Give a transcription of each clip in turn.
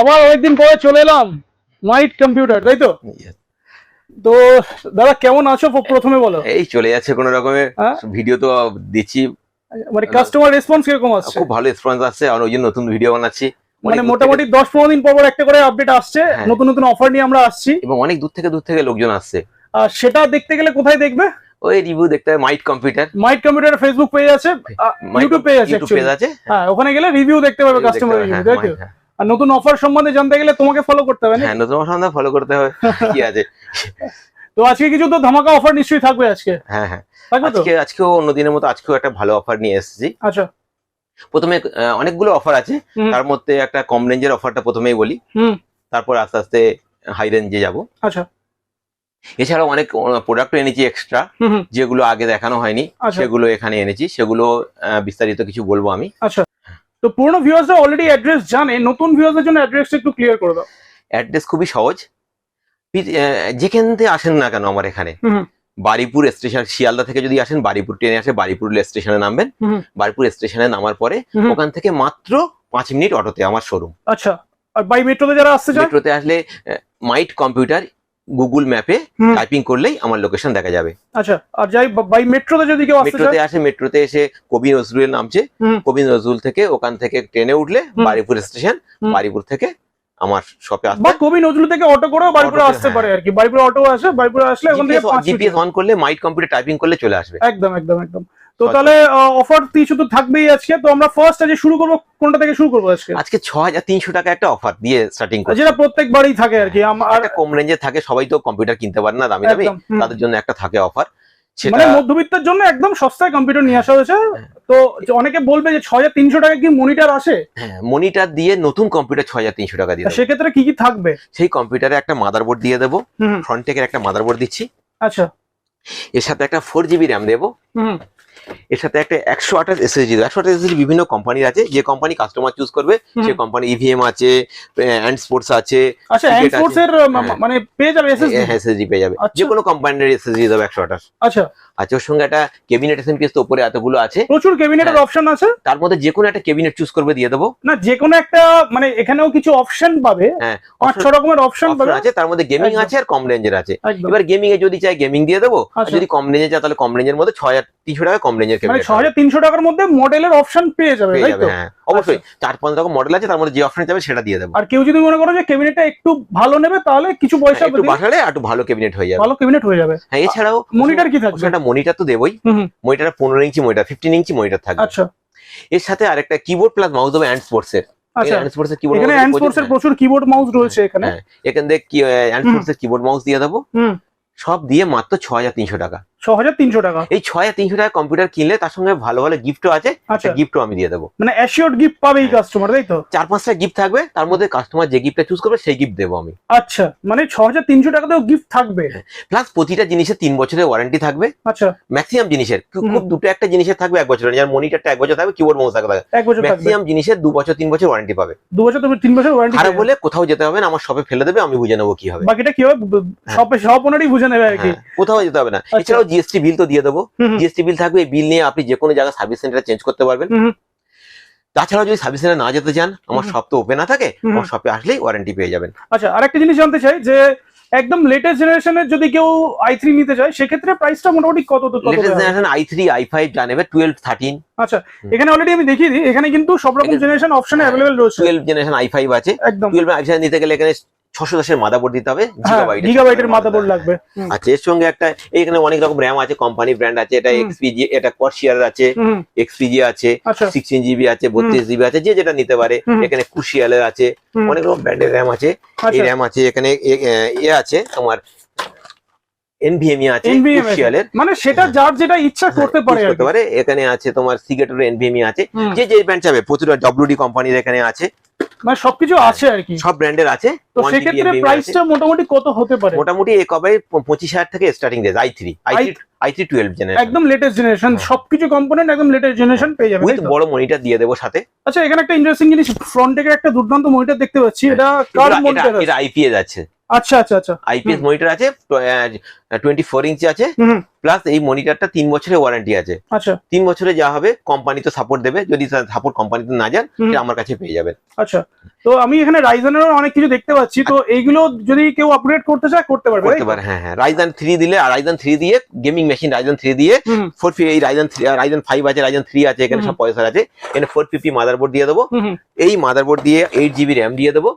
আবার অনেকদিন পরে চলে এলাম মাইট কম্পিউটার তাই তো? তো দাদা কেমন আছো প্রথমে বলো? এই চলে যাচ্ছে কোনো রকমের হ্যাঁ? ভিডিও তো দিচ্ছি। মানে কাস্টমার রেসপন্স কীরকম আসছে? খুব ভালো রেসপন্স আসছে। আর ওই জন্য নতুন ভিডিও বানাচ্ছি। মানে মোটামুটি দশ পনেরো দিন পর পর একটা করে আপডেট আসছে। হ্যাঁ। নতুন নতুন অফার নিয়ে আমরা আসছি। এবং অনেক দূর থেকে দূর থেকে লোকজন আসছে। আর সেটা দেখতে গেলে কোথায় দেখবে? ওই রিভিউ দেখতে হবে Might computer Might computer Facebook page আছে। ইউটিউব পেজ আছে ইউটিউব পেজ আছে হ্যাঁ। ওখানে গেলে রিভিউ দেখতে পাবে কাস্টমার রিভিউ হ্যাঁ, তাই হ্যাঁ। আর নতুন অফার সম্বন্ধে জানতে গেলে তোমাকে ফলো করতে হবে হ্যাঁ নতুন সন্ধ্যা ফলো করতে হবে। কি আছে? তো আজকে কিছু তো ধামাকা অফার নিশ্চয়ই থাকবে আজকে। হ্যাঁ হ্যাঁ। আজকে আজকেও অন্য দিনের মতো আজকেও একটা ভালো অফার নিয়ে এসেছি। আচ্ছা। প্রথমে অনেকগুলো অফার আছে। তার মধ্যে একটা কম রেঞ্জের অফারটা প্রথমেই বলি। হুম। তারপর আস্তে আস্তে হাই রেঞ্জে যাব। আচ্ছা। এছাড়াও অনেক প্রোডাক্ট এনেছি এক্সট্রা যেগুলো আগে দেখানো হয়নি আচ্ছা। সেগুলো এখানে এনেছি। সেগুলো বিস্তারিত কিছু বলব আমি। আচ্ছা। তো পুরনো ভিউয়ার্সরা অলরেডি অ্যাড্রেস জানে নতুন ভিউয়ার্সদের জন্য অ্যাড্রেসটা একটু ক্লিয়ার করে দাও। অ্যাড্রেস খুবই সহজ। যেখান থেকে আসেন না কেন আমার এখানে? বারিপুর স্টেশন শিয়ালদা থেকে যদি আসেন বারিপুর ট্রেনে আসে বারিপুর স্টেশনে নামবেন। বারিপুর স্টেশনে নামার পরে ওখান থেকে মাত্র পাঁচ মিনিট অটোতে আমার শোরুম আচ্ছা আর বাই মেট্রোতে যারা আসছে মেট্রোতে আসলে মাইট কম্পিউটার গুগল ম্যাপে টাইপিং করলেই আমার লোকেশন দেখা যাবে। আচ্ছা আর যাই বাই মেট্রোতে যদি কেউ মেট্রোতে আসে মেট্রোতে এসে কবি নজরুলের নামছে কবি নজরুল থেকে ওখান থেকে ট্রেনে উঠলে। বারিপুর স্টেশন। বারিপুর থেকে আমার শপে আসতে বা কবি নজরুল থেকে অটো করেও বাড়িপুরে অটোতে, আসতে হ্যাঁ। পারে আর কি। বাড়িপুরে অটো আসে বাড়িপুরে আসলে ওখান থেকে জিপিএস অন করলে মাইট কম্পিউটার টাইপিং করলে চলে আসবে। একদম একদম একদম। তো আচ্ছা। তাহলে অফার কিছু তো থাকবেই আজকে। তো আমরা ফার্স্ট আজকে শুরু করব কোনটা থেকে শুরু করব আজকে? আজকে ছ হাজার তিনশো টাকা একটা অফার দিয়ে স্টার্টিং করছে। যেটা প্রত্যেক বাড়ি থাকে আর কি। আম- আর একটা কম রেঞ্জে থাকে সবাই তো কম্পিউটার কিনতে পারে না দামি দামি। তাদের জন্য একটা থাকে অফার সেটা মানে মধ্যবিত্তের জন্য একদম সস্তায় কম্পিউটার নিয়ে আসা হয়েছে। হ্যাঁ। তো অনেকে বলবে যে ছ হাজার তিনশো টাকা কি মনিটর আসে? হ্যাঁ মনিটর দিয়ে নতুন কম্পিউটার ছ হাজার তিনশো টাকা দিয়ে। সেক্ষেত্রে কি কি থাকবে? সেই কম্পিউটারে একটা মাদারবোর্ড দিয়ে দেবো। হুম। ফ্রন্ট টেকের একটা মাদারবোর্ড দিচ্ছি। আচ্ছা। এর সাথে একটা ফোর জিবি র্যাম দেবো। হুম। এর সাথে একটা একশো আঠাশ এসএসডি একশো আঠাশ এসএসডি বিভিন্ন কোম্পানির আছে। যে কোম্পানি কাস্টমার চুজ করবে। সেই কোম্পানি ইভিএম আছে অ্যান্ড স্পোর্টস আছে আচ্ছা এর। হ্যাঁ। মানে পেয়ে যাবে এসএসডি এসএসডি পেয়ে যাবে। যে কোনো কোম্পানির এসএসডি দেবে একশো আঠাশ। আচ্ছা। আচ্ছা ওর সঙ্গে একটা কেবিনেট এসএমপিএস তো উপরে এতগুলো আছে। প্রচুর ক্যাবিনেটের হ্যাঁ। অপশন আছে। তার মধ্যে যে কোনো একটা কেবিনেট চুজ করবে দিয়ে দেবো। না যে কোনো একটা মানে এখানেও কিছু অপশন পাবে। হ্যাঁ পাঁচ ছ রকমের অপশন পাবে। আছে তার মধ্যে গেমিং আছে আর কম রেঞ্জের আছে। এবার গেমিং এ যদি চাই গেমিং দিয়ে দেবো। আচ্ছা। যদি কম রেঞ্জে চাই তাহলে কম রেঞ্জের মধ্যে ছয় হাজার তিনশো টাকা কম রেঞ্জের মানে কেবিনেট ছ হাজার তিনশো টাকার মধ্যে মডেলের অপশন পেয়ে যাবে তাই তো? হ্যাঁ অবশ্যই। চার পাঁচ রকম মডেল আছে তার মধ্যে যে অপশন যাবে সেটা দিয়ে দেবো। আর কেউ যদি মনে করো যে ক্যাবিনেটটা একটু ভালো নেবে তাহলে কিছু পয়সা হ্যাঁ, একটু বাড়ালে একটু ভালো ক্যাবিনেট হয়ে যাবে। ভালো ক্যাবিনেট হয়ে যাবে। হ্যাঁ এছাড়াও মনিটর কি থাকবে? একটা মনিটর তো দেবই। মনিটর পনেরো inch monitor fifteen inch monitor থাকবে। আচ্ছা। এর সাথে আরেকটা কিবোর্ড প্লাস মাউস দেবো হ্যান্ড স্পোর্টস এর। আচ্ছা। স্পোর্টস কিবোর্ড এখানে স্পোর্টস এর প্রচুর কিবোর্ড মাউস রয়েছে এখানে। হ্যাঁ। এখান থেকে কিবোর্ড মাউস দিয়ে দেবো। সব দিয়ে মাত্র ছ হাজার তিনশো টাকা। ছ হাজার তিনশো টাকা। এই ছ হাজার তিনশো টাকা কম্পিউটার কিনলে তার সঙ্গে ভালো ভালো গিফটও আছে আচ্ছা। গিফটও আমি দিয়ে দেবো। মানে অ্যাসিওর্ড গিফট পাবে এই হ্যাঁ। কাস্টমার তাই তো? চার পাঁচটা গিফট থাকবে তার মধ্যে কাস্টমার যে গিফটটা চুজ করবে সেই গিফট দেবো আমি। আচ্ছা মানে ছ হাজার তিনশো টাকাতেও গিফট থাকবে? প্লাস প্রতিটা জিনিসের তিন বছরের ওয়ারেন্টি থাকবে। আচ্ছা। ম্যাক্সিমাম জিনিসের খুব- দুটো একটা জিনিসের থাকবে এক বছরের যেমন মনিটরটা এক বছর থাকবে কিবোর্ড মাউস থাকবে। এক বছর থাকবে। ম্যাক্সিমাম জিনিসের দু বছর তিন বছর ওয়ারেন্টি পাবে। দু বছর ওয়ারেন্টি বলে কোথাও যেতে হবে না আমার শপে ফেলে দেবে আমি বুঝে নেব কি হবে। বাকিটা কি হবে? সব সব ওনারই বুঝে নেবে আর কি। হ্যাঁ, কোথাও যেতে হবে না। আচ্ছা। এছাড়াও জিএসটি বিল তো দিয়ে দেবো। জিএসটি বিল থাকবে এই বিল নিয়ে আপনি যে কোনো জায়গায় সার্ভিস সেন্টারে চেঞ্জ করতে পারবেন। তাছাড়াও যদি সার্ভিস সেন্টারে না যেতে চান আমার শপ তো ওপেন না থাকে আমার শপে আসলেই ওয়ারেন্টি পেয়ে যাবেন। আচ্ছা আরেকটা জিনিস জানতে চাই যে একদম লেটেস্ট জেনারেশনের যদি কেউ আই থ্রি নিতে চায় সেক্ষেত্রে প্রাইসটা মোটামুটি কত তো কত latest generation I three I five যা নেবে টুয়েলভ থার্টিন আচ্ছা এখানে অলরেডি আমি দেখিয়ে দিই এখানে কিন্তু সব রকম জেনারেশন অপশন অ্যাভেলেবেল রয়েছে। টুয়েলভ জেনারেশন আই ফাইভ আছে। একদম। টুয়েলভ আই ফাইভ নিতে গেলে এখানে ছশো দশের মাদাবোর্ড দিতে হবে লাগবে। আচ্ছা এর সঙ্গে একটা এখানে অনেক রকম র্যাম আছে কোম্পানি ব্র্যান্ড আছে এটা এক্সপিজি এটা কর্সিয়ার আছে এক্সপিজি আছে আচ্ছা। সিক্সটিন জিবি আছে বত্রিশ জিবি আছে যে যেটা নিতে পারে। এখানে কুশিয়ালের আছে অনেক রকম ব্র্যান্ডের র্যাম আছে এই আচ্ছা। র্যাম আছে এখানে এ আছে তোমার এনভিএমই আছে। কুশিয়ালের মানে সেটা যার যেটা ইচ্ছা করতে পারে করতে পারে। এখানে আছে তোমার সিগেটের এনভিএমই আছে। যে যে ব্র্যান্ড চাবে প্রচুর ডব্লিউডি কোম্পানির এখানে আছে। মানে সবকিছু আছে আর কি। সব ব্র্যান্ডের আছে। তো 1 GB সেক্ষেত্রে। প্রাইসটা মোটামুটি কত হতে পারে? মোটামুটি এ কবে পঁচিশ হাজার থেকে starting range I three I three twelve generation একদম লেটেস্ট জেনারেশন হ্যাঁ। সবকিছু কম্পোনেন্ট একদম লেটেস্ট জেনারেশন পেয়ে যাবে উইথ বড় মনিটর দিয়ে দেবো সাথে। আচ্ছা এখানে একটা ইন্টারেস্টিং জিনিস ফ্রন্ট থেকে একটা দুর্দান্ত মনিটর দেখতে পাচ্ছি। এটা কার মনিটর এটা আইপিএস আছে। আচ্ছা আচ্ছা আচ্ছা। আইপিএস মনিটর আছে। টোয়েন্টি ফোর ইঞ্চি আছে প্লাস এই মনিটরটা তিন বছরের ওয়ারেন্টি আছে। আচ্ছা। তিন বছরে যা হবে কোম্পানি তো সাপোর্ট দেবে যদি সাপোর্ট কোম্পানিতে না যান আমার কাছে পেয়ে যাবেন। আচ্ছা। তো আমি এখানে অনেক কিছু দেখতে পাচ্ছি তো এইগুলো যদি কেউ আপগ্রেড করতে চায় করতে পারবে করতে পারে হ্যাঁ হ্যাঁ। রাইজান থ্রি দিলে আর রাইজান থ্রি দিয়ে গেমিং মেশিন রাইজান থ্রি দিয়ে ফোর এই রাইজান থ্রি রাইজান ফাইভ আছে রাইজান থ্রি আছে এখানে সব পয়সা আছে। এখানে ফোর ফিফটি মাদারবোর্ড দিয়ে দেবো। এই মাদারবোর্ড দিয়ে এইট জিবি র্যাম দিয়ে দেবো।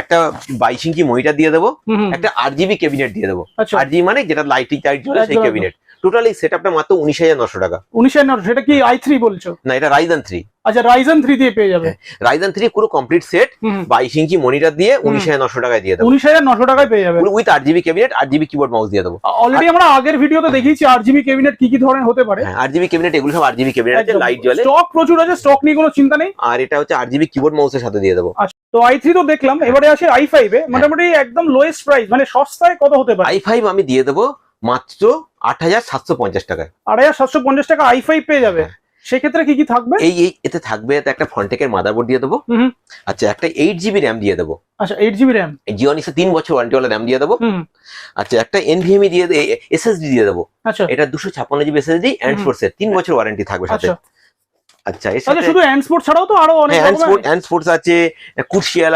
একটা বাইশ ইঞ্চি মনিটর দিয়ে দেবো। একটা আট জিবি ক্যাবিনেট দিয়ে দেবো। আচ্ছা। আট জিবি মানে যেটা লাইটিং টাইট চলে সেই ক্যাবিনেট টোটাল এই সেট আপটা মাত্র উনিশ হাজার নশো টাকা। উনিশ হাজার নশো, সেটা কি আই থ্রি বলছো? না এটা রাইজান থ্রি আচ্ছা রাইজেন থ্রি দিয়ে পেয়ে যাবে। রাইজান থ্রি পুরো কমপ্লিট সেট বাইশ ইঞ্চি মনিটর দিয়ে উনিশ হাজার নশো টাকায় দিয়ে দেবো। উনিশ হাজার নশো টাকায় পেয়ে যাবে। উইথ আট জিবি ক্যাবিনেট আট জিবি কিবোর্ড মাউস দিয়ে দেবো। অলরেডি আমরা আগের ভিডিওতে দেখিয়েছি আট জিবি ক্যাবিনেট কি কি ধরনের হতে পারে। হ্যাঁ আট জিবি ক্যাবিনেট এগুলো সব আট জিবি ক্যাবিনেট আছে লাইট জ্বলে। স্টক প্রচুর আছে স্টক নিয়ে কোনো চিন্তা নেই। আর এটা হচ্ছে আট জিবি কিবোর্ড মাউসের সাথে দিয়ে দেবো। আচ্ছা তো আই থ্রি তো দেখলাম এবারে আসে আই ফাইভ এ। মোটামুটি একদম লোয়েস্ট প্রাইস মানে সস্তায় কত হতে পারে? আই ফাইভ আমি দিয়ে দেবো মাত্র আট হাজার সাতশো পঞ্চাশ টাকায়। আট হাজার সাতশো পঞ্চাশ টাকা আই পেয়ে যাবে। সেক্ষেত্রে কি কি থাকবে? এই এই এতে থাকবে একটা ফন্টেকের মাদারবোর্ড দিয়ে দেবো। আচ্ছা একটা এইট জিবি র্যাম দিয়ে দেবো। আচ্ছা এইট জিবি র্যাম জিওনিক্সে তিন বছর ওয়ারেন্টি ওয়ালা র্যাম দিয়ে দেবো। আচ্ছা একটা এনভিএমই দিয়ে এসএসডি দিয়ে দেবো। আচ্ছা। এটা দুশো ছাপ্পান্ন জিবি এসএসডি অ্যান্ড। ফোর্সের তিন বছর ওয়ারেন্টি থাকবে সাথে। আচ্ছা এর তাহলে সাথে শুধু ছাড়াও তো আরও অনেক হ্যান্ড রকমের- স্পোর্ট স্পোর্টস আছে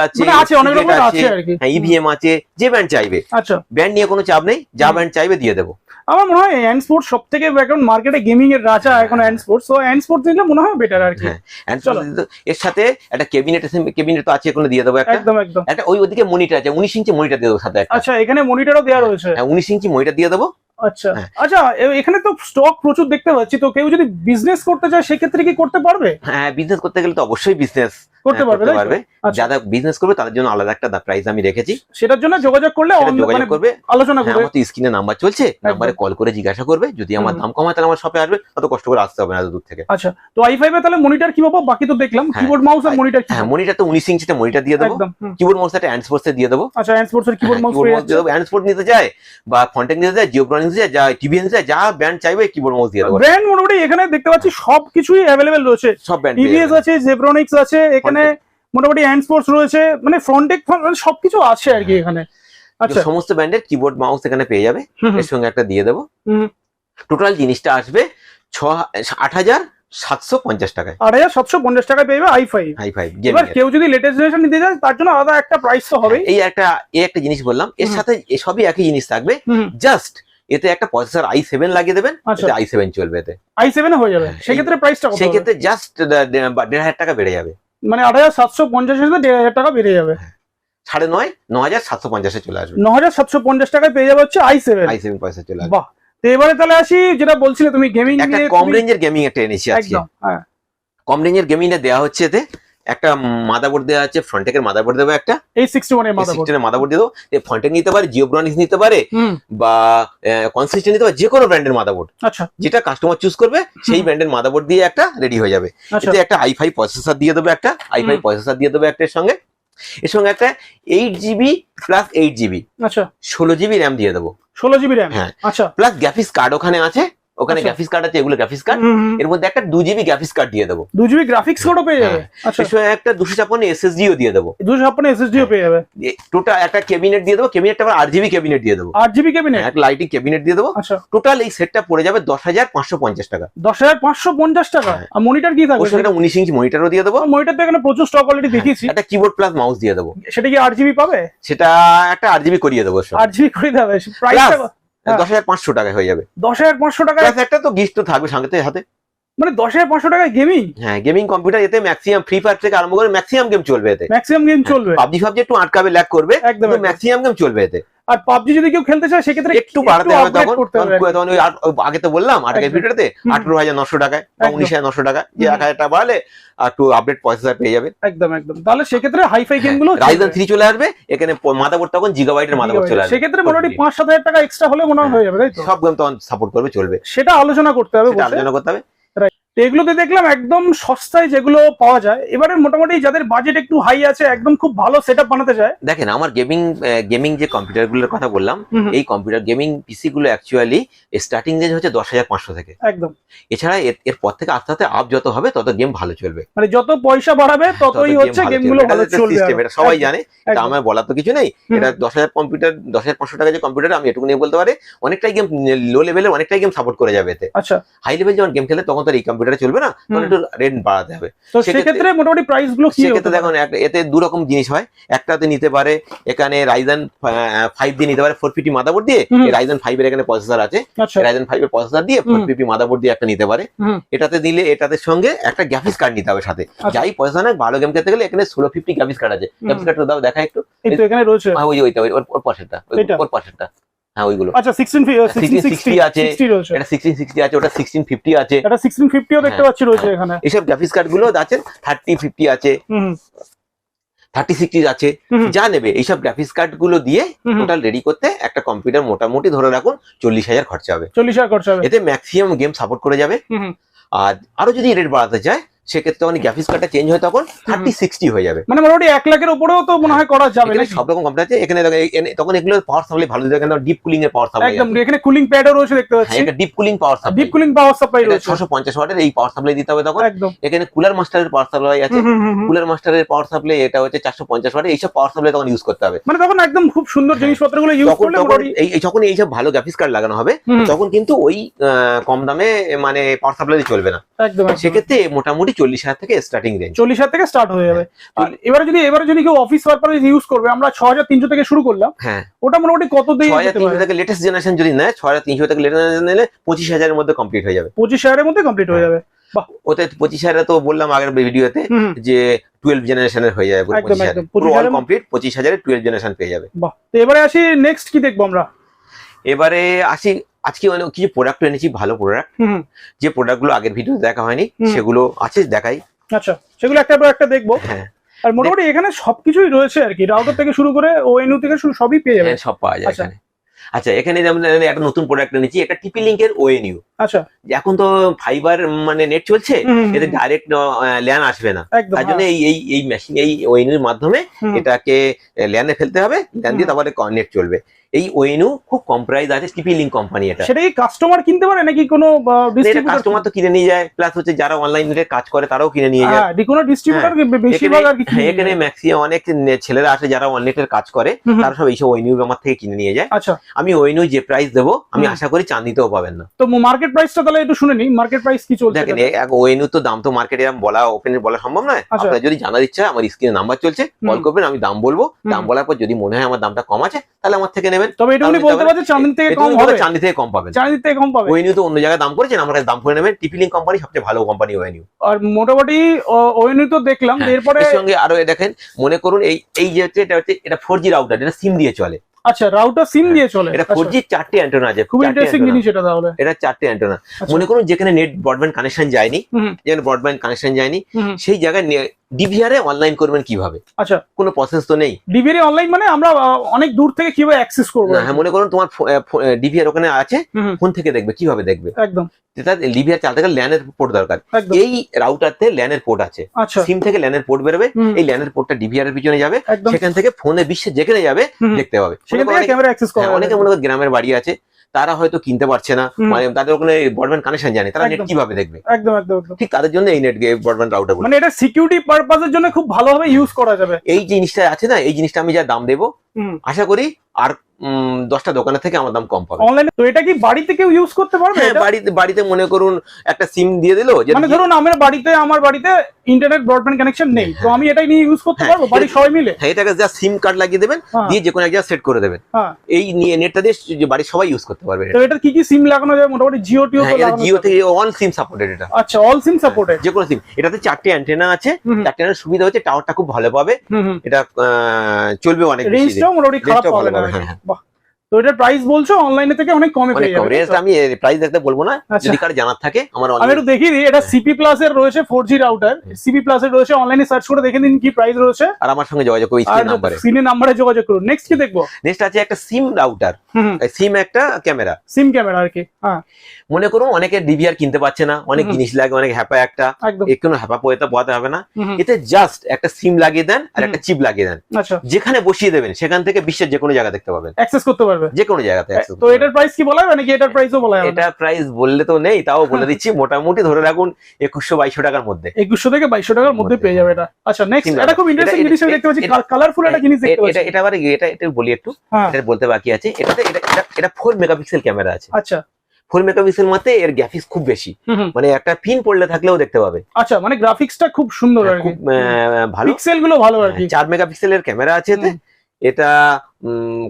আছে মানে আছে অনেক রকমের আছে হ্যাঁ ইভিএম আছে যে ব্যান্ড চাইবে। আচ্ছা। ব্যান্ড নিয়ে কোনো চাপ নেই যা হুম। ব্যান্ড চাইবে দিয়ে দেবো। আমার মনে হয় হ্যান্ড স্পোর্ট সব থেকে এখন মার্কেটে গেমিং এর রাজা এখন হ্যান্ড স্পোর্ট তো হ্যান্ড স্পোর্ট দিলে মনে হয় বেটার আর কি। হ্যাঁ এর সাথে একটা ক্যাবিনেট ক্যাবিনেট তো আছে কোনো দিয়ে দেবো একটা। একদম একদম। একটা ওই ওদিকে মনিটর আছে উনিশ ইঞ্চি মনিটর দিয়ে দেবো সাথে আচ্ছা এখানে মনিটরও দেওয়া রয়েছে। হ্যাঁ উনিশ ইঞ্চি মনিটর দিয়ে দেবো। আচ্ছা। হ্যাঁ। আচ্ছা এখানে তো স্টক প্রচুর দেখতে পাচ্ছি তো কেউ যদি বিজনেস করতে চায় সেক্ষেত্রে কি করতে পারবে? হ্যাঁ বিজনেস করতে গেলে তো অবশ্যই বিজনেস করতে পারবে? আচ্ছা। যারা বিজনেস করবে তাদের জন্য আলাদা একটা প্রাইস আমি রেখেছি। সেটার জন্য যোগাযোগ করলে যোগাযোগ মানে করবে। আলোচনা হ্যাঁ আমার তো স্ক্রিনে নাম্বার চলছে নাম্বারে কল করে জিজ্ঞাসা করবে। যদি আমার। দাম কমায় তাহলে আমার শপে আসবে। অত কষ্ট করে আসতে হবে না দূর থেকে। আচ্ছা তো আই ফাইভ তাহলে মনিটর কি পাবো? বাকি তো দেখলাম। হ্যাঁ। কিবোর্ড মাউস আর মনিটর হ্যাঁ মনিটর তো উনিশ ইঞ্চিতে মনিটর দিয়ে দেবো। কিবোর্ড মাউস একটা দিয়ে দেবো। আচ্ছা কিবোর্ড মাউস দিয়ে দেবো। নিতে চায় বা ফন্টেক নিতে চায় যা টিভি চাইবে কিবোর্ড মাউস দিয়ে দেবো ব্র্যান্ড মোটামুটি এখানে দেখতে পাচ্ছি সবকিছুই অ্যাভেলেবেল রয়েছে। সব ব্যান্ড টিভিএস আছে জেব্রনিক্স আছে এখানে মোটামুটি হ্যান্ড স্পোর্টস রয়েছে মানে ফ্রন্টেক মানে সবকিছু আছে আর কি এখানে। আচ্ছা। সমস্ত ব্যান্ডের কিবোর্ড মাউস এখানে পেয়ে যাবে। এর সঙ্গে একটা দিয়ে দেবো। হুম। টোটাল জিনিসটা আসবে ছ আট হাজার সাতশো পঞ্চাশ টাকায়। আড়াই হাজার সাতশো পঞ্চাশ টাকায় পেয়ে আই ফাইভ হাই ফাইভ এবার কেউ যদি লেটেস্ট জেনারেশন নিতে যায় তার জন্য আলাদা একটা প্রাইস তো হবেই। এই একটা এই একটা জিনিস বললাম। এর সাথে সবই একই জিনিস থাকবে। জাস্ট এতে একটা প্রসেসর আই সেভেন লাগিয়ে দেবেন আচ্ছা। আই সেভেন চলবে এতে। আই সেভেন হয়ে যাবে। হ্যাঁ, সেক্ষেত্রে প্রাইসটা? সেক্ষেত্রে জাস্ট দেড় হাজার টাকা বেড়ে যাবে। মানে আট হাজার সাতশো পঞ্চাশ দেড় হাজার টাকা বেড়ে যাবে। সাড়ে নয় ন হাজার সাতশো পঞ্চাশে চলে আসবে। ন হাজার সাতশো পঞ্চাশ টাকায় পেয়ে যাবে হচ্ছে আই সেভেন আই সেভেন পয়সা চলে আসবে। বাহ। তো এবারে তাহলে আসি যেটা বলছিলে তুমি গেমিং একটা কম রেঞ্জের গেমিং একটা এনেছি আজকে। একদম হ্যাঁ। কম রেঞ্জের গেমিং দেওয়া হচ্ছে এতে। একটা মাদারবোর্ড দেওয়া আছে ফ্রন্টেকের মাদারবোর্ড দেবো একটা। এই সিক্সটি ওয়ানের মাদারবোর্ড দিয়ে দেবো। ফ্রন্টেক নিতে পারে জিওব্রনিক্স নিতে পারে বা কনসিস্টেন্ট নিতে পারে যে কোনো ব্র্যান্ডের মাদারবোর্ড আচ্ছা। যেটা কাস্টমার চুজ করবে সেই ব্র্যান্ডের মাদারবোর্ড দিয়ে একটা রেডি হয়ে যাবে। আচ্ছা। এতে একটা আই ফাইভ প্রসেসর দিয়ে দেবে একটা আই হুম। প্রসেসর দিয়ে দেবে একটা সঙ্গে। এর সঙ্গে একটা eight GB plus eight GB আচ্ছা। ষোলো জিবি র্যাম দিয়ে দেবো। ষোলো জিবি র্যাম হ্যাঁ। আচ্ছা। প্লাস গ্রাফিক্স কার্ড ওখানে আছে। ওখানে আচ্ছা। গ্রাফিক্স কার্ড আছে এগুলো গ্রাফিক্স কার্ড। এর মধ্যে একটা দু জিবি গ্রাফিক্স কার্ড দিয়ে দেবো। দু জিবি গ্রাফিক্স কার্ডও পেয়ে যাবে? আচ্ছা। এর একটা দুশো ছাপ্পান্ন এসএসডিও দিয়ে দেবো। দুশো ছাপ্পান্ন এসএসডিও পেয়ে যাবে। টোটাল একটা ক্যাবিনেট দিয়ে দেবো। ক্যাবিনেটটা আবার আট জিবি ক্যাবিনেট দিয়ে দেবো। আট জিবি ক্যাবিনেট একটা লাইটিং ক্যাবিনেট দিয়ে দেবো। আচ্ছা। টোটাল এই সেটটা পড়ে যাবে দশ হাজার পাঁচশো পঞ্চাশ টাকা। দশ হাজার পাঁচশো পঞ্চাশ টাকা? হ্যাঁ। আর মনিটর কি থাকবে? একটা উনিশ ইঞ্চি মনিটরও দিয়ে দেবো। মনিটর তো এখানে প্রচুর স্টক অলরেডি দেখিয়েছি একটা কিবোর্ড প্লাস মাউস দিয়ে দেবো। সেটা কি আট জিবি পাবে? সেটা একটা আট জিবি করিয়ে দেবো আট জিবি করে দেবে। প্রাইসটা হ্যাঁ। দশ হাজার পাঁচশো টাকায় হয়ে যাবে। দশ হাজার পাঁচশো একটা তো গিফট তো থাকবে হাতে। মানে দশ হাজার পাঁচশো টাকায় গেমিং হ্যাঁ গেমিং কম্পিউটার এতে ম্যাক্সিমাম ফ্রি ফায়ার থেকে আরম্ভ করে ম্যাক্সিমাম গেম চলবে এতে। ম্যাক্সিমাম গেম চলবে। পাবজি ফাবজি একটু আটকাবে ল্যাক করবে একদম। ম্যাক্সিমাম গেম চলবে এতে। আর পাবজি যদি কেউ খেলতে চায় সেক্ষেত্রে একটু বাড়াতে হবে তখন তখন ওই আগে তো বললাম একদম। ভিডিওতে আঠারো হাজার নশো টাকায় বা উনিশ হাজার নশো টাকা যে এক হাজার টাকা বাড়ালে একটু আপডেট পয়সা পেয়ে যাবে। একদম একদম। তাহলে সেক্ষেত্রে হাইফাই গেমগুলো রাইজেন থ্রি চলে আসবে এখানে মাদাবোর্ড তখন জিগাবাইটের মাদাবোর্ড চলে আসবে। সেক্ষেত্রে মোটামুটি পাঁচ সাত হাজার টাকা এক্সট্রা হলে মনে হয় হয়ে যাবে তাই সব গেম তখন সাপোর্ট করবে চলবে। সেটা আলোচনা করতে হবে আলোচনা করতে হবে। তো এগুলোতে দেখলাম একদম সস্তায় যেগুলো পাওয়া যায়। এবারে মোটামুটি যাদের বাজেট একটু হাই আছে একদম খুব ভালো সেট বানাতে চায়। দেখেন আমার গেমিং গেমিং যে কম্পিউটারগুলোর কথা বললাম এই কম্পিউটার গেমিং পিসি গুলো অ্যাকচুয়ালি স্টার্টিং রেঞ্জ হচ্ছে দশ হাজার পাঁচশো থেকে। একদম। এছাড়া এর- পর থেকে আস্তে আস্তে আপ যত হবে তত গেম ভালো চলবে। মানে যত পয়সা বাড়াবে ততই হচ্ছে ভালো গেমগুলো ভালো চলবে এটা সবাই জানে। এটা আমার বলার তো কিছু নেই। এটা দশ হাজার কম্পিউটার দশ হাজার পাঁচশো টাকা যে কম্পিউটার আমি এটুকু নিয়ে বলতে পারি অনেকটাই গেম লো লেভেলের অনেকটাই গেম সাপোর্ট করে যাবে এতে। আচ্ছা। হাই লেভেল যখন গেম খেলে তখন তো আর এই কম্পিউটারে চলবে না একটু বাড়াতে হবে। তো সেক্ষেত্রে- মোটামুটি প্রাইসগুলো কি সেক্ষেত্রে দেখুন এতে দু রকম জিনিস হয়। একটাতে নিতে পারে এখানে রাইজেন ফাইভ দিয়ে নিতে পারে দিয়ে। রাইজেন এর এখানে প্রসেসর আছে। আচ্ছা। রাইজেন এর প্রসেসর দিয়ে ফোর হুম। ফিফটি মাদাবোর্ড দিয়ে একটা নিতে পারে। এটাতে দিলে এটাতে সঙ্গে একটা গ্রাফিক্স কার্ড নিতে হবে সাথে। আচ্ছা। যাই পয়সা না ভালো গেম খেলতে গেলে এখানে ষোলো ফিফটি গ্রাফিক্স কার্ড আছে। গ্রাফিক্স কার্ডটা দাও দেখা একটু। এখানে রয়েছে। হ্যাঁ, ওই ওইটা ওর পাশেরটা। ওর পাশেরটা। হ্যাঁ ওইগুলো। আচ্ছা সিক্সটিন সিক্সটিন 1660 সিক্সটি আছে। এটা সিক্সটিন সিক্সটি আছে ওটা আছে। এটা সিক্সটিন ফিফটিও দেখতে হ্যাঁ, পাচ্ছি রয়েছে এখানে। এইসব গ্রাফিক্স কার্ডগুলো আছে থার্টি ফিফটি আছে। থার্টি সিক্সটি আছে। যা নেবে এইসব গ্রাফিক্স কার্ডগুলো দিয়ে টোটাল রেডি করতে একটা কম্পিউটার মোটামুটি ধরে রাখুন চল্লিশ হাজার খরচা হবে। চল্লিশ হাজার খরচা হবে। এতে ম্যাক্সিমাম গেম সাপোর্ট করে যাবে। আর আরও যদি রেট বাড়াতে চায় সেক্ষেত্রে গ্রাফিক্স কার্ডটা চেঞ্জ হয় তখন থার্টি সিক্সটি হয়ে যাবে। মানে মোটামুটি এক লাখের উপরেও তো মনে হয় করা যাবে সব রকম কম্পিউটার আছে। এখানে তখন এগুলো পাওয়ার সাপ্লাই ভালো দিতে ডিপ কুলিং এর পাওয়ার সাপ্লাই একদম এখানে কুলিং প্যাডও রয়েছে দেখতে হ্যাঁ পাচ্ছি। এটা deep cooling power supply deep cooling power supply রয়েছে। ছশো পঞ্চাশ ওয়াটের এই পাওয়ার সাপ্লাই দিতে হবে তখন। একদম। এখানে কুলার মাস্টারের পাওয়ার সাপ্লাই আছে। কুলার মাস্টারের পাওয়ার সাপ্লাই এটা হচ্ছে চারশো পঞ্চাশ ওয়াটের এইসব পাওয়ার সাপ্লাই তখন ইউজ করতে হবে। মানে তখন একদম খুব সুন্দর জিনিসপত্রগুলো ইউজ করলে এই এই- যখন এইসব ভালো গ্রাফিক্স কার্ড লাগানো হবে তখন কিন্তু ওই কম দামে মানে পাওয়ার সাপ্লাই চলবে না। একদম। সেক্ষেত্রে মোটামুটি চল্লিশ হাজার থেকে স্টার্টিং রেঞ্জ চল্লিশ হাজার থেকে স্টার্ট হয়ে যাবে। আর এবারে যদি এবারে যদি কেউ অফিস পারপাস ইউজ করবে আমরা ছ হাজার তিনশো থেকে শুরু করলাম। হ্যাঁ। ওটা মোটামুটি কত হাজার পারে? থেকে লেটেস্ট জেনারেশন যদি নেয় ছয় হাজার তিনশো থেকে লেটেস্ট জেনারেশন নিলে পঁচিশ হাজারের মধ্যে কমপ্লিট হয়ে যাবে। পঁচিশ হাজারের মধ্যে কমপ্লিট হয়ে যাবে। ওতে পঁচিশ হাজার তো বললাম আগের ভিডিওতে যে টুয়েলভ জেনারেশনের হয়ে যাবে পুরো একদম, পঁচিশ হাজার। একদম। পুরো 25,000 অল কমপ্লিট পঁচিশ হাজারের টুয়েলভ জেনারেশন পেয়ে যাবে। তো এবারে আসি নেক্সট কি দেখব আমরা? এবারে আসি আজকে অনেক কিছু প্রোডাক্ট এনেছি ভালো প্রোডাক্ট যে প্রোডাক্টগুলো আগের ভিডিওতে দেখা হয়নি সেগুলো আছে দেখাই। আচ্ছা সেগুলো একটা পর একটা দেখব। হ্যাঁ। আর মোটামুটি এখানে সবকিছুই রয়েছে আর কি। রাউটার থেকে শুরু করে ওএনইউ থেকে শুরু সবই পেয়ে যাবে হ্যাঁ, সব পাওয়া যায় আচ্ছা। এখানে। আচ্ছা এখানে যেমন একটা নতুন প্রোডাক্ট এনেছি এটা টিপি লিঙ্কের ওএনইউ আচ্ছা। এখন তো ফাইবার মানে নেট চলছে এতে ডাইরেক্ট ল্যান আসবে না। তার জন্য এই এই এই মেশিন এই ওএনইউর মাধ্যমে এটাকে ল্যানে ফেলতে হবে ল্যান দিয়ে তারপরে নেট চলবে। এই ওএনইউ খুব কম প্রাইস আছে টিপি লিঙ্ক কোম্পানি এটা। সেটা কি কাস্টমার কিনতে পারে নাকি কোনো ডিস্ট্রিবিউটর কাস্টমার তো কিনে নিয়ে যায় প্লাস হচ্ছে যারা অনলাইন কাজ করে তারাও কিনে নিয়ে যায়। হ্যাঁ কোনো ডিস্ট্রিবিউটর বেশিরভাগ আর কি এখানে হ্যাঁ, ম্যাক্সিমাম অনেক ছেলেরা আসে যারা অনলাইনের কাজ করে। তারা সব এইসব ওইনিউ আমার থেকে কিনে নিয়ে যায়। আচ্ছা। আমি ওইনিউ যে প্রাইস দেবো আমি আশা করি চান্দিতেও পাবেন না। তো মার্কেট প্রাইসটা তাহলে একটু শুনে নিই মার্কেট প্রাইস কি চলছে দেখেন এটাতে? ওইনিউ তো দাম তো মার্কেটে এরকম বলা ওপেনে বলা সম্ভব নয়। আচ্ছা। আপনার যদি জানার ইচ্ছা হয়, আমার স্ক্রিনে নাম্বার চলছে কল করবেন আমি দাম বলব। দাম বলার পর যদি মনে হয় আমার দামটা কম আছে তাহলে আমার থেকে নেবেন। তবে এটুকুনি তাহলে বলতে তাহলে পারছে থেকে কম হবে। চান্দি থেকে কম পাবেন। চাঁদিন থেকে কম পাবে ওইনিউ তো অন্য জায়গায় দাম করেছেন আমার কাছে দাম করে নেবেন। টিপিলিং কোম্পানি সবচেয়ে ভালো কোম্পানি ওইনিউ আর মোটামুটি ওএনইউ তো দেখলাম হ্যাঁ, এরপরে সঙ্গে আরও দেখেন মনে করুন এই এই যে এটা হচ্ছে এটা ফোর জি রাউটার এটা সিম দিয়ে চলে। আচ্ছা রাউটার সিম দিয়ে চলে। এটা আচ্ছা, ফোর জি চারটে অ্যান্টেনা আছে খুব ইন্টারেস্টিং জিনিস এটা তাহলে। এটা চারটে অ্যান্টেনা আচ্ছা। মনে করুন যেখানে নেট ব্রডব্যান্ড কানেকশন যায়নি যেখানে ব্রডব্যান্ড কানেকশন যায়নি সেই জায়গায় ডিভিআর অনলাইন করবেন কীভাবে? আচ্ছা। কোনো প্রসেস তো নেই? ডিভিআর অনলাইন মানে আমরা অনেক দূর থেকে কীভাবে অ্যাক্সেস করব? না, হ্যাঁ মনে করুন তোমার ডিভিআর ওখানে আছে ফোন থেকে দেখবে কীভাবে দেখবে? একদম। যেটা ডিভিআর চালাতে গেলে ল্যানের পোর্ট দরকার। এই রাউটারতে ল্যানের পোর্ট আছে। আচ্ছা। সিম থেকে ল্যানের পোর্ট বেরোবে এই ল্যানের পোর্টটা ডিভিআর এর পিছনে যাবে। সেখান থেকে ফোনে বিশ্বে যেখানে যাবে। দেখতে পাবে। হ্যাঁ, অনেকে মনে করো গ্রামের বাড়ি আছে তারা হয়তো কিনতে পারছে না। মানে তাদের ওখানে ব্রডব্যান্ড কানেকশন জানে। তারা নেট কীভাবে দেখবে? একদম একদম ঠিক তাদের জন্য এই নেট ব্রডব্যান্ড রাউটার মানে এটা সিকিউরিটি পারপাসের জন্য খুব ভালোভাবে ইউজ করা যাবে। এই জিনিসটা আছে না? এই জিনিসটা আমি যা দাম দেবো আশা করি আর দশটা দোকানের থেকে আমার দাম কম পাবে। অনলাইনে তো এটা কি বাড়িতে কেউ ইউজ করতে পারবে হ্যাঁ বাড়িতে বাড়িতে মনে করুন একটা সিম দিয়ে দিলো মানে ধরুন আমার বাড়িতে আমার বাড়িতে ইন্টারনেট ব্রডব্যান্ড কানেকশন নেই তো আমি এটাই নিয়ে ইউজ করতে হ্যাঁ, পারব? বাড়ির সবাই মিলে? হ্যাঁ এটাকে যা সিম কার্ড লাগিয়ে দেবেন হ্যাঁ, দিয়ে যে কোনো এক জায়গায় সেট করে দেবেন। হ্যাঁ। এই নিয়ে নেটটা দিয়ে যে বাড়ির সবাই ইউজ করতে পারবে তো এটা। কি কি সিম লাগানো যাবে মোটামুটি জিও টিও তো লাগানো জিও থেকে। অন সিম সাপোর্টেড এটা। আচ্ছা অল সিম সাপোর্টেড যে কোনো সিম এটাতে চারটে অ্যান্টেনা আছে। চারটে অ্যান্টেনার সুবিধা হচ্ছে টাওয়ারটা খুব ভালো পাবে। এটা আহ, চলবে অনেক বেশি রেঞ্জটাও মোটামুটি খারাপ পাওয়া যায় না। বাহ তো এটার প্রাইস বলছো? অনলাইনে থেকে অনেক কমে পেয়ে যাবে। রেঞ্জ আমি প্রাইস দেখতে বলব না। আচ্ছা। যদি কার জানার থাকে আমার আমি একটু দেখিয়ে দিই। এটা সিপি প্লাস এর রয়েছে four G router CP plus এর রয়েছে অনলাইনে সার্চ করে দেখে নিন কি প্রাইস রয়েছে। আর আমার সঙ্গে যোগাযোগ নাম্বারে সিনে নাম্বারে যোগাযোগ করুন। নেক্সট কি দেখব? নেক্সট আছে একটা সিম রাউটার সিম একটা ক্যামেরা সিম ক্যামেরা আর কি হ্যাঁ। মনে করুন অনেকে ডিভিআর কিনতে পারছে না। অনেক জিনিস লাগে অনেক হ্যাপা একটা। একদম। একটু হ্যাপা পোয়েতে পোয়াতে হবে না। এতে জাস্ট একটা সিম লাগিয়ে দেন আর একটা চিপ লাগিয়ে দেন। আচ্ছা। যেখানে বসিয়ে দেবেন সেখান থেকে বিশ্বের যে কোনো জায়গা দেখতে পাবেন। অ্যাক্সেস করতে পারবে যে কোনো জায়গাতে তো এটার প্রাইস কি বলা হবে নাকি? এটার প্রাইসও বলা। হবে এটা প্রাইস বললে তো নেই তাও বলে দিচ্ছি। মোটামুটি ধরে রাখুন একুশশো বাইশশো টাকার মধ্যে। একুশশো থেকে বাইশশো টাকার মধ্যে। পেয়ে যাবে এটা। আচ্ছা নেক্সট এটা খুব ইন্টারেস্টিং জিনিস আমি দেখতে পাচ্ছি। কালারফুল একটা জিনিস দেখতে এটা পাচ্ছি। এটা আবার এটা এটা বলি একটু। হ্যাঁ। এটা বলতে বাকি আছে। এটাতে এটা এটা এটা ফোর মেগাপিক্সেল ক্যামেরা আছে। আচ্ছা। ফোর মেগাপিক্সেল মধ্যে এর গ্রাফিক্স খুব বেশি। মানে একটা পিন পড়লে থাকলেও দেখতে পাবে। আচ্ছা মানে গ্রাফিক্সটা খুব সুন্দর আর কি। ভালো। পিক্সেলগুলো ভালো আর কি। চার মেগাপিক্সেলের ক্যামেরা আছে এতে। এটা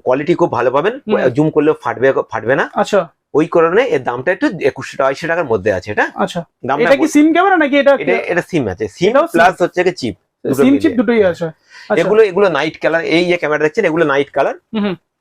কোয়ালিটি খুব ভালো পাবেন। জুম করলেও ফাটবে ফাটবে না। আচ্ছা। ওই কারণে এর দামটা একটু একুশশো বাইশশো টাকার মধ্যে আছে এটা। আচ্ছা। দামটা কি সিম ক্যামেরা নাকি এটা এটা সিম আছে। সিম প্লাস হচ্ছে কি চিপ সিম চিপ দুটোই আছে। আচ্ছা। এগুলো এগুলো নাইট কালার এই যে ক্যামেরা দেখছেন এগুলো নাইট কালার।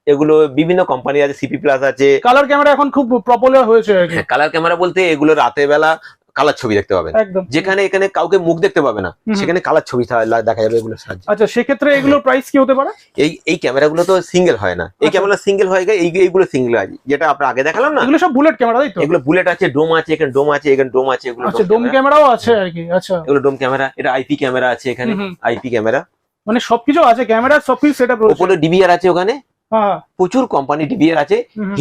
এগুলো বিভিন্ন কোম্পানি আছে সিপি প্লাস আছে। কালার ক্যামেরা এখন খুব পপুলার হয়েছে কালার ক্যামেরা বলতে এগুলো রাতের বেলা কালার ছবি দেখতে পাবেন। যেখানে এখানে কাউকে মুখ দেখতে পাবে না সেখানে কালার ছবি দেখা যাবে এগুলো সাহায্যে আচ্ছা সেক্ষেত্রে এগুলোর প্রাইস কি হতে পারে? এই এই ক্যামেরাগুলো তো সিঙ্গেল হয় না। এই আচ্ছা। ক্যামেরা সিঙ্গেল হয় গিয়ে এইগুলো সিঙ্গেল হয়। যেটা আপনার আগে দেখালাম না? এগুলো সব বুলেট ক্যামেরা তাই তো? এগুলো বুলেট আছে ডোম আছে এখানে ডোম আছে এখানে ডোম আছে এগুলো আচ্ছা ডোম ক্যামেরাও আছে আর কি আচ্ছা। এগুলো ডোম ক্যামেরা এটা আইপি ক্যামেরা আছে এখানে। আইপি ক্যামেরা মানে সবকিছু আছে ক্যামেরা সবকিছু সেটআপ রয়েছে। ওপরে ডিবিআর আছে ওখানে। হ্যাঁ। প্রচুর কোম্পানি ডিবিআর আছে হুম,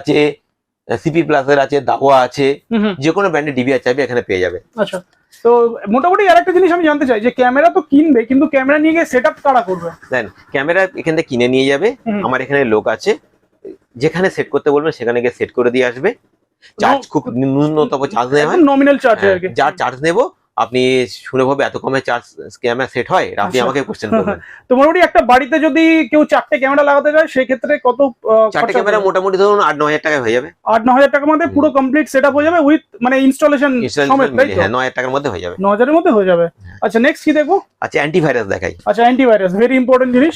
আছে সিপি প্লাসের আছে দাওয়া আছে। যে কোনো ব্র্যান্ডের ডিবিআর চাইবে এখানে পেয়ে যাবে। আচ্ছা। তো মোটামুটি আর একটা জিনিস আমি জানতে চাই যে ক্যামেরা তো কিনবে কিন্তু ক্যামেরা নিয়ে গিয়ে সেটআপ কারা করবে? দেন ক্যামেরা এখান থেকে কিনে নিয়ে যাবে আমার এখানে লোক আছে যেখানে সেট করতে বলবেন সেখানে গিয়ে সেট করে দিয়ে আসবে। চার্জ খুব ন্যূনতম চার্জ নেওয়া হয়। নমিনাল চার্জ আর কি। যার চার্জ নেব আপনি শুনে ভাবে এত কমে চার্জ ক্যামেরা সেট হয়? আপনি আচ্ছা। আমাকে কোশ্চেন করবেন তো মোটামুটি একটা বাড়িতে যদি কেউ চারটে ক্যামেরা লাগাতে যায় সেক্ষেত্রে কত আহ, চারটে ক্যামেরা মোটামুটি ধরুন আট ন হাজার টাকায় হয়ে যাবে। আট ন হাজার টাকার মধ্যে পুরো কমপ্লিট সেটআপ হয়ে যাবে উইথ মানে ইনস্টলেশন সমেত তাই হ্যাঁ ন হাজার টাকার মধ্যে হয়ে যাবে। ন হাজারের মধ্যে হয়ে যাবে। আচ্ছা নেক্সট কি দেখব? আচ্ছা অ্যান্টিভাইরাস দেখাই। আচ্ছা অ্যান্টিভাইরাস ভেরি ইম্পর্টেন্ট জিনিস।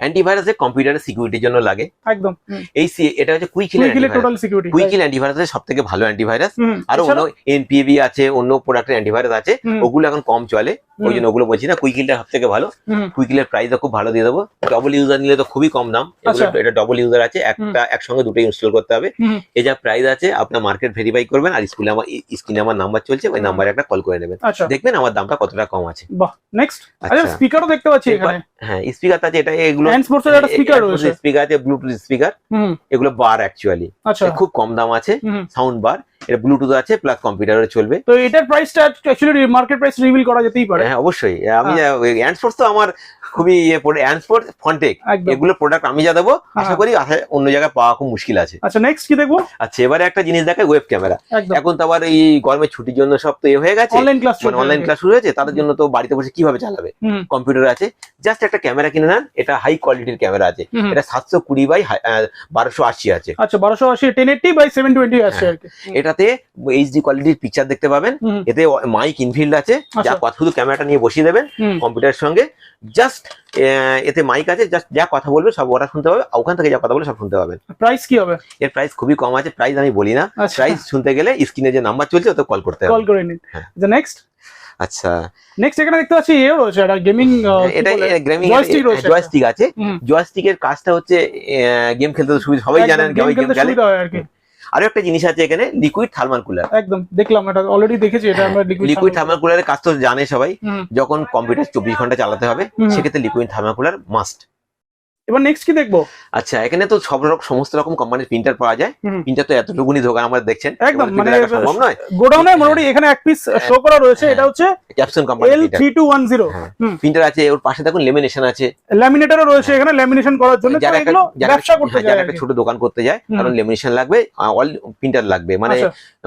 অ্যান্টিভাইরাসে কম্পিউটারের সিকিউরিটির জন্য লাগে। একদম। এই সি- এটা হচ্ছে কুইকিল কুইকিলে টোটাল সিকিউরিটি কুইকিল অ্যান্টিভাইরাসের সব থেকে ভালো অ্যান্টিভাইরাস আর অন্য এনপিএবি আছে অন্য প্রোডাক্টের অ্যান্টিভাইরাস আছে। ওগুলো এখন কম চলে। ওই জন্য ওগুলো বলছি না কুইকিলটা সব থেকে ভালো। কুইকিলের প্রাইসও খুব ভালো দিয়ে দেবো। ডবল ইউজার নিলে তো খুবই কম দাম। আচ্ছা। এটা ডবল ইউজার আছে একটা একসঙ্গে দুটো ইনস্টল করতে হবে। এই যা প্রাইস আছে আপনার মার্কেট ভেরিফাই করবেন আর স্কুলে আমার স্ক্রিনে আমার নাম্বার চলছে ওই নাম্বারে একটা কল করে নেবেন। আচ্ছা। দেখবেন আমার দামটা কতটা কম আছে। বাহ নেক্সট আচ্ছা স্পিকারও দেখতে পাচ্ছি এখানে। হ্যাঁ স্পিকার আছে এটা এগুলো স্পোর্টসের একটা স্পিকার রয়েছে। স্পিকার আছে ব্লুটুথ স্পিকার এগুলো বার অ্যাকচুয়ালি খুব কম দাম আছে সাউন্ড বার এটা ব্লুটুথ আছে প্লাস কম্পিউটারে চলবে। তো এটার প্রাইসটা অ্যাকচুয়ালি মার্কেট প্রাইস রিভিল করা যেতেই পারে। হ্যাঁ অবশ্যই। আমি অ্যান্ডস্পোর্টস তো আমার খুবই ইয়ে পড়ে অ্যান্ডস্পোর্টস ফন্টেক এগুলো প্রোডাক্ট আমি যা দেবো আশা হ্যাঁ। করি অন্য জায়গায় পাওয়া খুব মুশকিল আছে। আচ্ছা নেক্সট কি দেখব? আচ্ছা এবারে একটা জিনিস দেখায় ওয়েব ক্যামেরা এখন তো আবার এই গরমের ছুটির জন্য সব তো এ হয়ে গেছে। অনলাইন ক্লাস মানে অনলাইন ক্লাস শুরু হয়েছে তাদের জন্য তো বাড়িতে বসে কীভাবে চালাবে? কম্পিউটার আছে। জাস্ট একটা ক্যামেরা কিনে নেন এটা হাই কোয়ালিটির ক্যামেরা আছে। এটা সাতশো কুড়ি বাই বারোশো আশি আছে। আচ্ছা বারোশো আশি ten eighty by seven twenty আছে এটাতে এইচডি কোয়ালিটির পিকচার দেখতে পাবেন। এতে মাইক ইনফিল্ড আছে। যা আচ্ছা। কথা শুধু ক্যামেরাটা নিয়ে বসিয়ে দেবেন কম্পিউটারের সঙ্গে। জাস্ট এতে মাইক আছে জাস্ট যা কথা বলবে সব ওরা শুনতে পাবে ওখান থেকে যা কথা বলবে সব শুনতে পাবেন প্রাইস কি হবে? এর প্রাইস খুবই কম আছে প্রাইস আমি বলি না। আচ্ছা। প্রাইস শুনতে গেলে স্ক্রিনে যে নাম্বার চলছে ওতে কল করতে হবে। কল করে নিন। হ্যাঁ। আচ্ছা নেক্সট আচ্ছা। নেক্সট এখানে দেখতে পাচ্ছি এও রয়েছে একটা গেমিং এটা গেমিং জয়স্টিক আছে। জয়স্টিকের কাজটা হচ্ছে গেম খেলতে তো সুবিধা সবাই জানেন গেম খেলতে খেলে সুবিধা হয় আর কি। আরও একটা জিনিস আছে এখানে লিকুইড থার্মাল কুলার একদম দেখলাম এটা অলরেডি দেখেছি এটা আমরা লিকুইড থার্মাল কুলারের কাজ তো জানে সবাই। যখন কম্পিউটার চব্বিশ ঘণ্টা চালাতে হবে সেক্ষেত্রে লিকুইড থার্মাল কুলার মাস্ট এবার নেক্সট কি দেখব? আচ্ছা এখানে তো সব রকম সমস্ত রকম কোম্পানির প্রিন্টার পাওয়া যায়। প্রিন্টার তো এতটুকুনি দোকান আমরা দেখছেন। একদম, মানে সম্ভব নয়। গোডাউনে মোটামুটি এখানে এক পিস শো করা রয়েছে হ্যাঁ। এটা হচ্ছে ক্যাপসন company L three two one zero হ্যাঁ। হুম। প্রিন্টার আছে ওর পাশে দেখুন লেমিনেশন আছে। ল্যামিনেটারও রয়েছে এখানে ল্যামিনেশন করার জন্য যারা এগুলো ব্যবসা করতে হ্যাঁ, যায় যারা একটা ছোট দোকান করতে যায় কারণ লেমিনেশন লাগবে অল প্রিন্টার লাগবে। মানে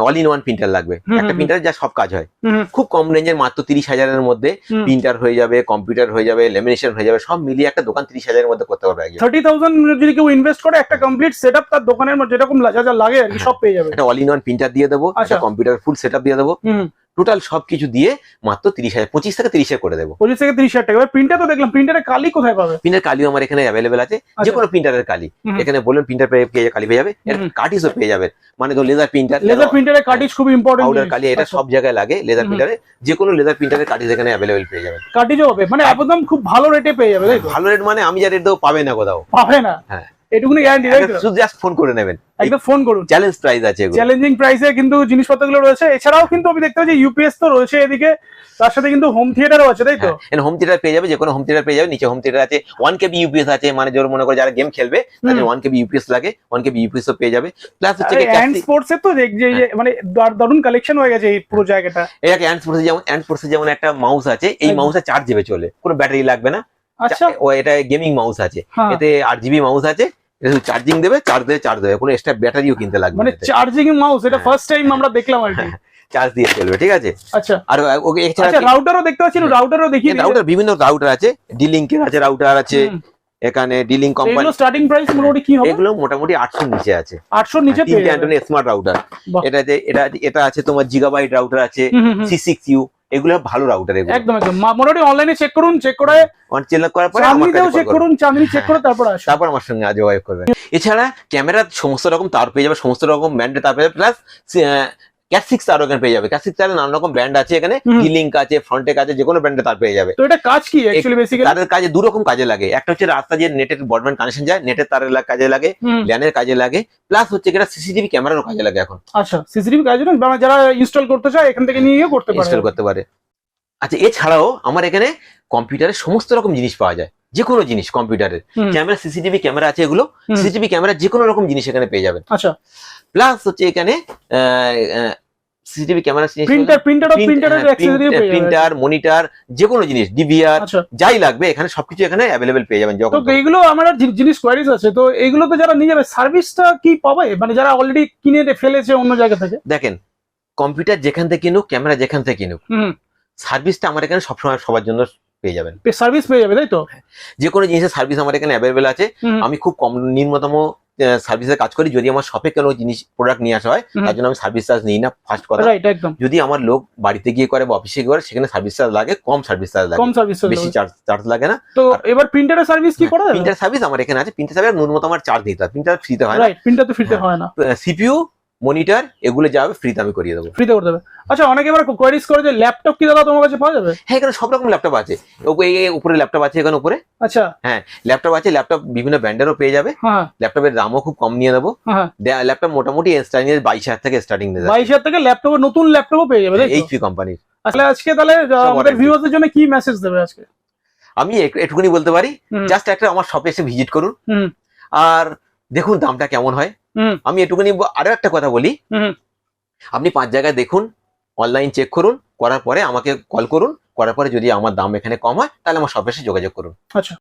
অল ইন ওয়ান প্রিন্টার লাগবে একটা প্রিন্টার যা সব কাজ হয়। খুব কম রেঞ্জের মাত্র তিরিশ হাজারের মধ্যে প্রিন্টার হয়ে যাবে কম্পিউটার হয়ে যাবে লেমিনেশন হয়ে যাবে সব মিলিয়ে একটা দোকান তিরিশ হাজারের মধ্যে করতে পারবে থার্টি থাউজেন্ড যদি কেউ ইনভেস্ট করে একটা কমপ্লিট সেট তার দোকানের যেরকম যা যা লাগে আর কি সব পেয়ে যাবে। একটা অল ইন ওয়ান প্রিন্টার দিয়ে দেবো আচ্ছা। একটা কম্পিউটার ফুল সেট দিয়ে দেবো। টোটাল সবকিছু দিয়ে মাত্র তিরিশ হাজার পঁচিশ থেকে তিরিশে করে দেবো। পঁচিশ থেকে তিরিশ হাজার টাকা। প্রিন্টার তো দেখলাম প্রিন্টারের কালি কোথায় পাবে? প্রিন্টার কালিও আমার এখানে অ্যাভেলেবেল আছে। যে আচ্ছা। কোনো প্রিন্টারের কালি। এখানে বললেন প্রিন্টার পেয়ে পেয়ে কালি পেয়ে যাবে। কার্টিসও পেয়ে যাবেন মানে তো লেজার প্রিন্টার লেজার প্রিন্টারের কাটিজ খুব ইম্পর্টেন্ট পাউডার কালি এটা সব জায়গায় লাগে লেজার প্রিন্টারে যে কোনো লেজার প্রিন্টারের কার্টিস এখানে অ্যাভেলেবেল পেয়ে যাবেন। কাটিজও হবে। মানে একদম খুব ভালো রেটে পেয়ে যাবে ভালো রেট মানে আমি যা রেট দেবো পাবে না কোথাও। পাবে না? হ্যাঁ। এটুকুনি গ্যারান্টি তাই শুধু জাস্ট ফোন করে নেবেন। একদম ফোন করুন। চ্যালেঞ্জ প্রাইস আছে চ্যালেঞ্জিং প্রাইসে কিন্তু জিনিসপত্রগুলো রয়েছে। এছাড়াও কিন্তু আমি দেখতে পাচ্ছি ইউপিএস তো রয়েছে এদিকে। তার সাথে কিন্তু হোম থিয়েটারও আছে তাই তো? হোম থিয়েটার পেয়ে যাবে যে কোনো হোম থিয়েটার পেয়ে যাবে। নিচে হোম থিয়েটার আছে ওয়ান কেবি ইউপিএস আছে মানে জোর মনে করে যারা গেম খেলবে তাদের ওয়ান কেবি ইউপিএস লাগে ওয়ান কেবি ইউপিএস পেয়ে যাবে। প্লাস হচ্ছে হ্যান্ড স্পোর্টস এর তো দেখ- যে যে মানে দারুণ কালেকশন হয়ে গেছে এই পুরো জায়গাটা। এটাকে হ্যান্ড স্পোর্টস যেমন হ্যান্ড স্পোর্টস যেমন একটা মাউস আছে এই মাউসে চার্জ দেবে চলে। কোনো ব্যাটারি লাগবে না। আচ্ছা। ও এটা গেমিং মাউস আছে। হ্যাঁ। এতে আট জিবি মাউস আছে এটা চার্জিং দেবে চার্জ দেবে চার্জ দেবে। কোনো এক্সট্রা ব্যাটারিও কিনতে লাগবে মানে চার্জিং মাউস এটা হ্যাঁ। ফার্স্ট টাইম আমরা দেখলাম আর কি। চার্জ দিয়ে চলবে ঠিক আছে? আচ্ছা। আর ওকে আচ্ছা রাউটারও দেখতে পাচ্ছি রাউটারও দেখি রাউটার বিভিন্ন রাউটার আছে। আছে রাউটার আছে। এখানে ডি লিঙ্ক কোম্পানি এগুলো স্টার্টিং প্রাইস মোটামুটি কি হবে? এগুলো মোটামুটি নিচে আছে। আটশোর নিচে তিনটে স্মার্ট রাউটার বাহ। এটাতে এটা এটা আছে তোমার জিগাবাইট রাউটার আছে। সি সিক্স ইউ এগুলো ভালো রাউটার এগুলো। একদম একদম। মোটামুটি অনলাইনে চেক করুন চেক করে চেক করার পরে চাঁদনিতেও চেক করুন চাঁদনি চেক করে তারপর আসুন। তারপর আমার সঙ্গে আজ এছাড়া ক্যামেরা সমস্ত রকম তার পেয়ে যাবে সমস্ত রকম ব্যান্ডে তার পেয়ে যাবে প্লাস ক্যাট সিক্স তারও এখানে পেয়ে যাবে। ক্যাট সিক্স তারের নানা রকম ব্র্যান্ড আছে এখানে। লিঙ্ক আছে ফ্রন্টেক আছে যে কোনো ব্র্যান্ডের তার পেয়ে যাবে। তো এটা কাজ কি অ্যাকচুয়ালি বেসিক্যালি তাদের কাজে দু রকম কাজে লাগে। একটা হচ্ছে রাস্তা যে নেটের ব্রডব্যান্ড কানেকশন যায় নেটের তারের কাজে লাগে ল্যানের কাজে লাগে প্লাস হচ্ছে এটা সিসিটিভি ক্যামেরারও কাজে লাগে এখন। আচ্ছা সিসিটিভি কাজ মানে যারা ইনস্টল করতে চায় এখান থেকে নিয়ে করতে পারে। ইনস্টল করতে পারে। আচ্ছা এছাড়াও আমার এখানে কম্পিউটারের সমস্ত রকম জিনিস পাওয়া যায়। যে কোনো জিনিস কম্পিউটারের ক্যামেরা সিসিটিভি ক্যামেরা আছে এগুলো। সিসিটিভি ক্যামেরা যে কোনো রকম জিনিস এখানে পেয়ে যাবেন। আচ্ছা। প্লাস হচ্ছে এখানে CCTV camera printer printer printer monitor যে কোনো জিনিস ডিভিআর আচ্ছা। যাই লাগবে এখানে সবকিছু এখানে অ্যাভেলেবেল পেয়ে যাবেন যখন তো এইগুলো আমার জিনিস কোয়ারিজ আছে তো এইগুলো তো যারা নিয়ে যাবে সার্ভিসটা কি পাবে? মানে যারা অলরেডি কিনে ফেলেছে অন্য জায়গা থেকে? দেখেন কম্পিউটার যেখান থেকে কিনুক ক্যামেরা যেখান থেকে কিনুক সার্ভিসটা আমার এখানে সবসময় সবার জন্য পেয়ে যাবেন। সার্ভিস পেয়ে যাবে তাই তো? যে কোনো জিনিসের সার্ভিস আমার এখানে অ্যাভেলেবেল আছে। আমি খুব কম নিম্নতম সার্ভিসে কাজ করি যদি আমার শপে কোনো জিনিস প্রোডাক্ট নিয়ে আসা হয় তার জন্য আমি সার্ভিস চার্জ নিই না ফার্স্ট কথা। যদি আমার লোক বাড়িতে গিয়ে করে বা অফিসে গিয়ে করে সেখানে সার্ভিস চার্জ লাগে কম সার্ভিস চার্জ লাগে। কম সার্ভিস বেশি চার্জ চার্জ লাগে না। তো এবার প্রিন্টারের সার্ভিস কি করা প্রিন্টার সার্ভিস আমার এখানে আছে। প্রিন্টার সার্ভিস ন্যূনতম আমার চার্জ দিতে হয়। প্রিন্টার ফ্রিতে হয় না। প্রিন্টার তো ফ্রিতে হ্যাঁ। হয় না। সিপিইউ মনিটর এগুলো যাবে ফ্রিতে আমি করিয়ে দেবো। ফ্রিতে করে দেবে। আচ্ছা অনেকে এবার কোয়ারিজ করে যে ল্যাপটপ কি দাদা তোমার কাছে পাওয়া যাবে? হ্যাঁ এখানে সব রকম ল্যাপটপ আছে। উপরে ল্যাপটপ আছে এখানে উপরে। আচ্ছা। হ্যাঁ ল্যাপটপ আছে ল্যাপটপ বিভিন্ন ব্র্যান্ডেরও পেয়ে যাবে। হ্যাঁ। ল্যাপটপের দামও খুব কম নিয়ে দেবো হ্যাঁ ল্যাপটপ মোটামুটি স্টার্টিং বাইশ হাজার থেকে স্টার্টিং যাবে বাইশ হাজার থেকে ল্যাপটপ নতুন ল্যাপটপও পেয়ে যাবে? এইচপি কোম্পানির আসলে আজকে তাহলে আমাদের ভিউয়ারদের জন্য কি মেসেজ দেবে আজকে? আমি এক- একটুখানি বলতে পারি জাস্ট একটা আমার শপে এসে ভিজিট করুন। আর দেখুন দামটা কেমন হয়। আমি এটুকুনি আরও একটা কথা বলি। আপনি পাঁচ জায়গায় দেখুন অনলাইন চেক করুন করার পরে আমাকে কল করুন করার পরে যদি আমার দাম এখানে কম হয় তাহলে আমার সব যোগাযোগ করুন। আচ্ছা।